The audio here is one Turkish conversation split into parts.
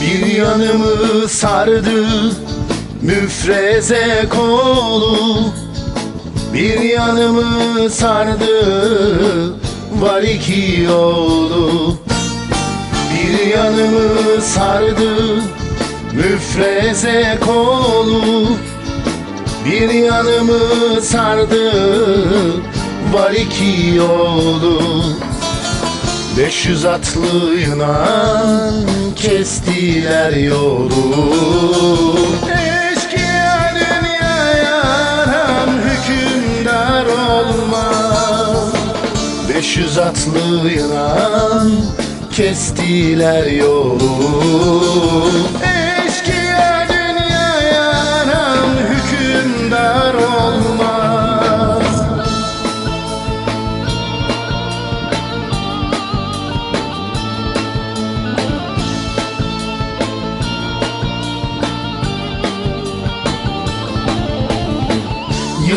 Bir yanımı sardı müfreze kolu. Bir yanımı sardı var iki yolu. Bir yanımı sardı müfreze kolu. Bir yanımı sardı var iki yolu 500 atlıyla kestiler yolu. Eşkıya dünyaya aram hükümdar olmaz. 500 atlıyla kestiler yolu. Eşkıya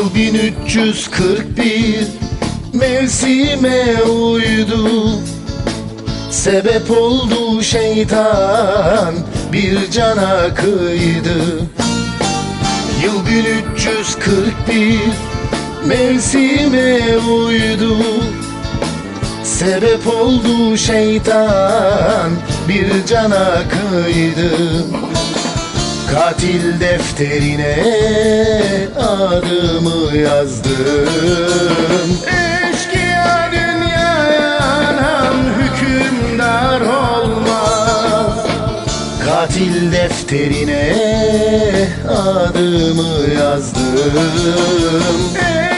Yıl 1341 mevsime uydu. Sebep oldu şeytan bir cana kıydı. Yıl 1341 mevsime uydu. Sebep oldu şeytan bir cana kıydı. Katil defterine adımı yazdım Eşkıya dünyaya anam hükümdar olmaz. Katil defterine adımı yazdım Eşkıya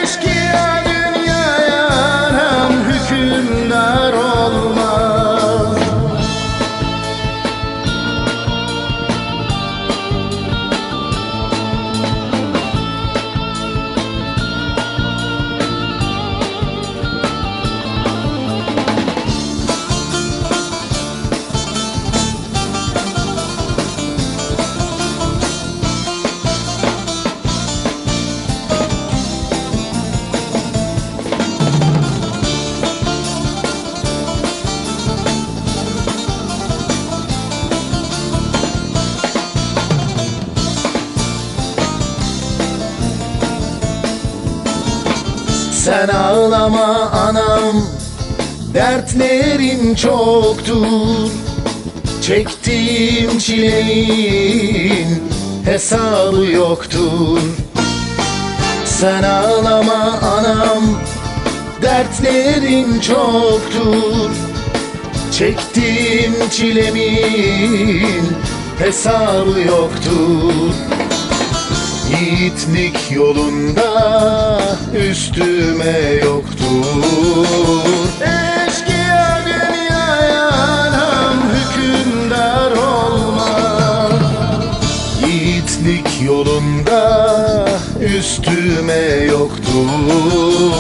Sen ağlama anam Dertlerin çoktur. Çektiğim çilenin hesabı yoktur. Sen ağlama anam Dertlerin çoktur. Çektiğim çilemin hesabı yoktur Yiğitlik yolunda üstüme yoktur Eşkıya dünyaya anam hükümdar olmaz Yiğitlik yolunda üstüme yoktur